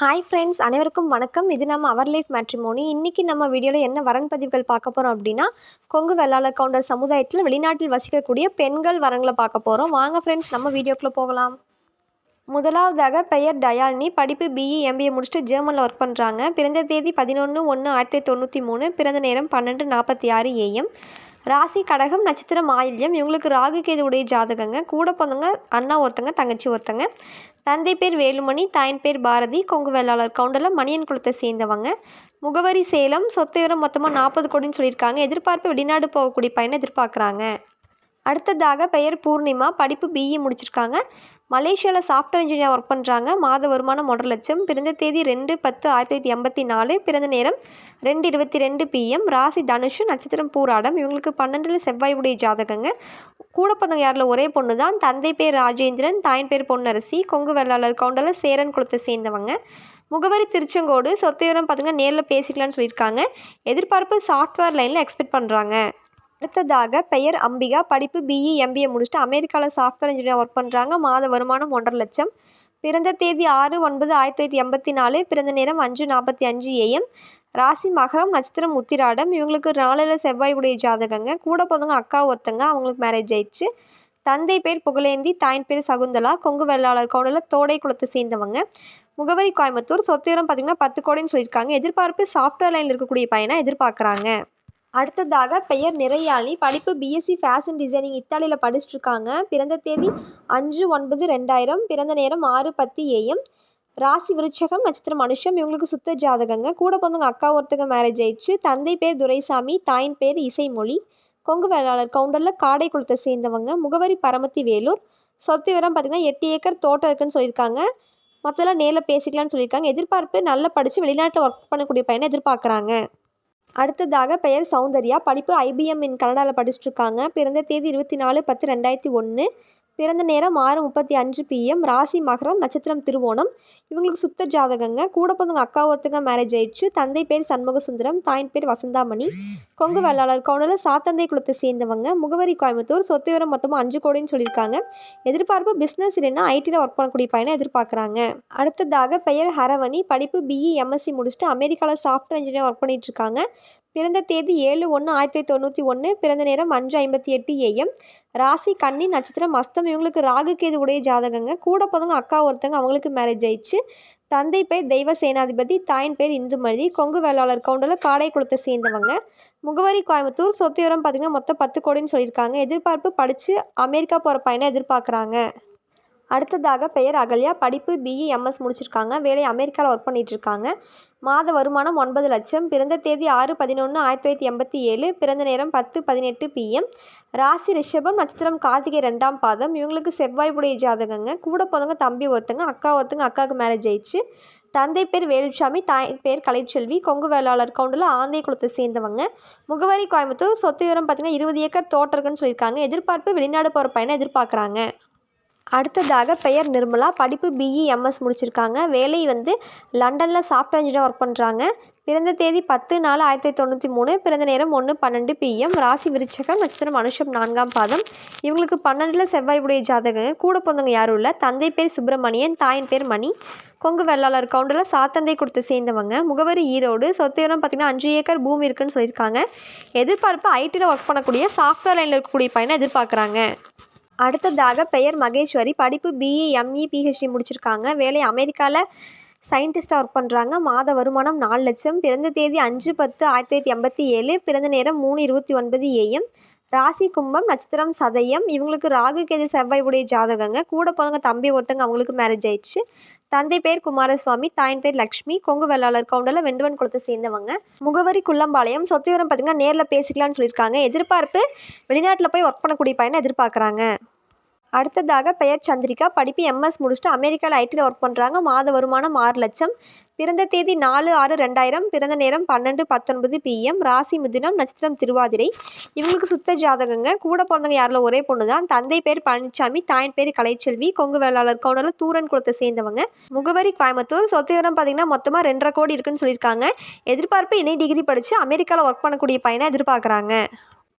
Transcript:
Hi friends அனைவருக்கும் வணக்கம். இது நம்ம அவர் லைஃப் மேட்ரிமோனி இன்றைக்கி நம்ம வீடியோவில் என்ன வரன் பதிவுகள் பார்க்க போகிறோம் அப்படின்னா கொங்கு வெள்ளாள கவுண்டர் சமுதாயத்தில் வெளிநாட்டில் வசிக்கக்கூடிய பெண்கள் வரங்களை பார்க்க போகிறோம் வாங்க ஃப்ரெண்ட்ஸ் நம்ம வீடியோக்குள்ளே போகலாம். முதலாவதாக பெயர் டயாலினி. படிப்பு பிஇ எம்பிஏ முடிச்சுட்டு ஜெர்மனில் ஒர்க் பண்ணுறாங்க பிறந்த தேதி பதினொன்று ஒன்று ஆயிரத்தி தொண்ணூற்றி மூணு. பிறந்த நேரம் பன்னெண்டு நாற்பத்தி ஆறு ஏஎம் ராசி கடகம் நட்சத்திரம் ஆயில்யம் இவங்களுக்கு ராகு கேது உடைய ஜாதகங்க. கூட பிறந்தவங்க அண்ணா ஒருத்தங்க தங்கச்சி ஒருத்தங்க. தந்தை பேர் வேலுமணி தாயின் பேர் பாரதி கொங்கு வேளாளர் கவுண்டரில் மணியன் குளத்தை சேர்ந்தவங்க. முகவரி சேலம் சொத்து விவரம் மொத்தமாக நாற்பது கோடின்னு சொல்லியிருக்காங்க. எதிர்பார்ப்பு வெளிநாடு போகக்கூடிய பையனை எதிர்பார்க்குறாங்க. அடுத்ததாக பெயர் பூர்ணிமா படிப்பு பிஇ முடிச்சிருக்காங்க. மலேசியாவில் சாஃப்ட்வேர் இன்ஜினியர் ஒர்க் பண்ணுறாங்க மாத வருமானம் ஒன்றரை லட்சம் பிறந்த தேதி ரெண்டு பத்து ஆயிரத்தி தொள்ளாயிரத்தி எண்பத்தி நாலு பிறந்த நேரம் ரெண்டு இருபத்தி ரெண்டு பிஎம் ராசி தனுஷு நட்சத்திரம் பூராடம். இவங்களுக்கு பன்னெண்டில் செவ்வாய் உடைய ஜாதகங்க. கூட பிறந்தவங்க யாரில் ஒரே பொண்ணு தான் தந்தை பேர் ராஜேந்திரன் தாயின் பேர் பொன்னரசி கொங்கு வெள்ளாளர் கவுண்டரில் சேரன் குளத்தை சேர்ந்தவங்க. முகவரி திருச்செங்கோடு சொத்து விவரம் பார்த்திங்கன்னா நேரில் பேசிக்கலாம்னு சொல்லியிருக்காங்க. எதிர்பார்ப்பு சாஃப்ட்வேர் லைனில் எக்ஸ்பெக்ட் பண்ணுறாங்க அடுத்ததாக பெயர் அம்பிகா. படிப்பு பிஇ எம்பிஏ முடிச்சுட்டு அமெரிக்காவில் சாஃப்ட்வேர் இன்ஜினியர் ஒர்க் பண்ணுறாங்க மாத வருமானம் ஒன்றரை லட்சம். பிறந்த தேதி ஆறு ஒன்பது ஆயிரத்தி தொள்ளாயிரத்தி எண்பத்தி நாலு. பிறந்த நேரம் அஞ்சு நாற்பத்தி அஞ்சு ஏஎம் ராசி மகரம் நட்சத்திரம் உத்திராடம். இவங்களுக்கு நாளில் செவ்வாய் உடைய ஜாதகங்க. கூட போதுங்க அக்கா ஒருத்தங்க. அவங்களுக்கு மேரேஜ் ஆயிடுச்சு. தந்தை பேர் புகழேந்தி தாயின் பேர் சகுந்தலா. கொங்கு வெள்ளாளர் கவுண்டில் தோடை குளத்தை சேர்ந்தவங்க. முகவரி கோயம்புத்தூர். சொத்துரம் பார்த்திங்கன்னா பத்து கோடின்னு சொல்லியிருக்காங்க. எதிர்பார்ப்பு சாஃப்ட்வேர் லைனில் இருக்கக்கூடிய பையனை எதிர்பார்க்குறாங்க. அடுத்ததாக பெயர் நிறையாளி. படிப்பு பிஎஸ்சி ஃபேஷன் டிசைனிங் இத்தாலியில் படிச்சுட்ருக்காங்க. பிறந்த தேதி அஞ்சு ஒன்பது ரெண்டாயிரம். பிறந்த நேரம் ஆறு பத்து ஏஎம். ராசி விருட்சகம் நட்சத்திரம் மனுஷம் இவங்களுக்கு சுத்த ஜாதகங்க. கூட பிறந்தவங்க அக்கா ஒருத்தங்க மேரேஜ் ஆயிடுச்சு. தந்தை பேர் துரைசாமி தாயின் பேர் இசைமொழி. கொங்கு வேளாளர் கவுண்டரில் காடை குளத்தை சேர்ந்தவங்க. முகவரி பரமத்தி வேலூர். சொத்து விவரம் பார்த்திங்கன்னா எட்டு ஏக்கர் தோட்டம் இருக்குன்னு சொல்லியிருக்காங்க. மற்றெல்லாம் நேரில் பேசிக்கலாம்னு சொல்லியிருக்காங்க. எதிர்பார்ப்பு நல்லா படித்து வெளிநாட்டில் ஒர்க் பண்ணக்கூடிய பையனை எதிர்பார்க்குறாங்க. அடுத்ததாக பெயர் சௌந்தர்யா. படிப்பு ஐபிஎம் இன் கனடாவில் படிச்சுட்ருக்காங்க பிறந்த தேதி இருபத்தி நாலு பத்து ரெண்டாயிரத்தி ஒன்று பிறந்த நேரம் ஆறு முப்பத்தி அஞ்சு பிஎம் ராசி மகரம் நட்சத்திரம் திருவோணம். இவங்களுக்கு சுத்த ஜாதகங்க. கூட பிறந்தவங்க அக்கா ஒருத்தங்க மேரேஜ் ஆயிடுச்சு. தந்தை பேர் சண்முக சுந்தரம் தாயின் பேர் வசந்தாமணி. கொங்கு வேளாளர் கவுண்டரில் சாத்தந்தை குளத்தை சேர்ந்தவங்க. முகவரி கோயம்புத்தூர். சொத்து விவரம் மொத்தமாக அஞ்சு கோடின்னு சொல்லியிருக்காங்க. எதிர்பார்ப்பு பிஸ்னஸ் இல்லைன்னா ஐடியில் ஒர்க் பண்ணக்கூடிய பையனை எதிர்பார்க்குறாங்க. அடுத்ததாக பெயர் ஹரவணி. படிப்பு பிஇ எம்எஸ்சி முடிச்சுட்டு அமெரிக்காவில் சாஃப்ட்வேர் இன்ஜினியர் ஒர்க் பண்ணிட்டு இருக்காங்க. பிறந்த தேதி ஏழு ஒன்று ஆயிரத்தி தொண்ணூற்றி ஒன்று பிறந்த நேரம் அஞ்சு ஐம்பத்தி எட்டு ஏஎம் ராசி கன்னி நட்சத்திரம் அஸ்தம் இவங்களுக்கு ராகு கேது உடைய ஜாதகங்க. கூட பிறந்தவங்க அக்கா ஒருத்தங்க அவங்களுக்கு மேரேஜ் ஆயிடுச்சு. தந்தை பேர் தெய்வ சேனாதிபதி தாயின் பேர் இந்துமதி கொங்கு வேளாளர் கவுண்டரில் காடை குளத்தை சேர்ந்தவங்க. முகவரி கோயம்புத்தூர் சொத்து விவரம் பார்த்திங்கன்னா மொத்தம் பத்து கோடின்னு சொல்லியிருக்காங்க. எதிர்பார்ப்பு படித்து அமெரிக்கா போகிற பையனை எதிர்பார்க்குறாங்க. அடுத்ததாக பெயர் அகல்யா. படிப்பு பிஇ எம்எஸ் முடிச்சிருக்காங்க. வேலை அமெரிக்காவில் ஒர்க் பண்ணிகிட்ருக்காங்க மாத வருமானம் ஒன்பது லட்சம். பிறந்த தேதி ஆறு பதினொன்று ஆயிரத்தி தொள்ளாயிரத்தி எண்பத்தி ஏழு. பிறந்த நேரம் பத்து பதினெட்டு பிஎம் ராசி ரிஷபம் நட்சத்திரம் கார்த்திகை ரெண்டாம் பாதம். இவங்களுக்கு செவ்வாய் ஜாதகங்க. கூட போதவங்க தம்பி ஒருத்தங்க அக்கா ஒருத்தங்க அக்காவுக்கு மேரேஜ் ஆயிடுச்சு. தந்தை பேர் வேலுச்சாமி தாய் பேர் கலைச்செல்வி. கொங்கு வேளாளர் கவுண்டில் ஆந்தை குளத்தை சேர்ந்தவங்க. முகவரி கோயம்புத்தூர். சொத்து விவரம் பார்த்திங்கன்னா இருபது ஏக்கர் தோட்டம் இருக்குன்னு சொல்லியிருக்காங்க. எதிர்பார்ப்பு வெளிநாடு போகிற பையனை எதிர்பார்க்குறாங்க. அடுத்ததாக பெயர் நிர்மலா. படிப்பு பிஇ எம்எஸ் முடிச்சிருக்காங்க. வேலை வந்து லண்டனில் சாஃப்ட்வேர் இன்ஜினியர் ஒர்க் பண்ணுறாங்க பிறந்த தேதி பத்து நாலு ஆயிரத்தி தொண்ணூற்றி மூணு. பிறந்த நேரம் ஒன்று பன்னெண்டு பிஎம் ராசி விருச்சகம் நட்சத்திரம் மனுஷம் நான்காம் பாதம். இவங்களுக்கு பன்னெண்டில் செவ்வாய் உடைய ஜாதகங்க. கூட பிறந்தவங்க யாரும் இல்லை. தந்தை பேர் சுப்பிரமணியன் தாயின் பேர் மணி. கொங்கு வெள்ளாளர் கவுண்டில் சாத்தந்தை கொடுத்து சேர்ந்தவங்க. முகவரி ஈரோடு. சொத்து இடம் பார்த்திங்கன்னா அஞ்சு ஏக்கர் பூமி இருக்குன்னு சொல்லியிருக்காங்க. எதிர்பார்ப்பு ஐடியில் ஒர்க் பண்ணக்கூடிய சாஃப்ட்வேர் லைனில் இருக்கக்கூடிய பையனை எதிர்பார்க்குறாங்க. அடுத்ததாக பெயர் மகேஸ்வரி. படிப்பு பிஇ எம்இ பிஹெச்டி முடிச்சிருக்காங்க. வேலை அமெரிக்காவில் சயின்டிஸ்ட்டாக ஒர்க் பண்ணுறாங்க மாத வருமானம் நாலு லட்சம். பிறந்த தேதி அஞ்சு பத்து ஆயிரத்தி தொள்ளாயிரத்தி எண்பத்தி ஏழு. பிறந்த நேரம் மூணு இருபத்தி ஒன்பது ஏஎம் ராசி கும்பம் நட்சத்திரம் சதயம். இவங்களுக்கு ராகு கேது செவ்வாய் உடைய ஜாதகங்க. கூட பிறந்தவங்க தம்பி ஒருத்தங்க அவங்களுக்கு மேரேஜ் ஆயிடுச்சு. தந்தை பேர் குமாரசுவாமி தாயின் பேர் லக்ஷ்மி கொங்கு வேளாளர் கவுண்டரில் வெண்டுவன் குளத்தை சேர்ந்தவங்க. முகவரி குள்ளம்பாளையம் சொத்து விவரம் பார்த்தீங்கன்னா நேரில் பேசிக்கலாம்னு சொல்லியிருக்காங்க. எதிர்பார்ப்பு வெளிநாட்டில் போய் ஒர்க் பண்ணக்கூடிய பையனை எதிர்பார்க்குறாங்க. அடுத்ததாக பெயர் சந்திரிகா. படிப்பு எம்எஸ் முடிச்சுட்டு அமெரிக்காவில் ஐடியில் ஒர்க் பண்ணுறாங்க மாத வருமானம் ஆறு லட்சம். பிறந்த தேதி நாலு ஆறு ரெண்டாயிரம். பிறந்த நேரம் பன்னெண்டு பத்தொன்பது பிஎம் ராசி மிதுனம் நட்சத்திரம் திருவாதிரை. இவங்களுக்கு சுத்த ஜாதகங்க. கூட பிறந்தவங்க யாரில்? ஒரே பொண்ணு தான் தந்தை பேர் பழனிசாமி தாயின் பேர் கலைச்செல்வி. கொங்கு வேளாளர் கவுனரில் தூரன் குளத்தை சேர்ந்தவங்க. முகவரி கோயம்புத்தூர். சொத்து விவரம் பார்த்தீங்கன்னா மொத்தமாக ரெண்டரை கோடி இருக்குன்னு சொல்லியிருக்காங்க. எதிர்பார்ப்பு இணை டிகிரி படித்து அமெரிக்காவில் ஒர்க் பண்ணக்கூடிய பையனை எதிர்பார்க்குறாங்க.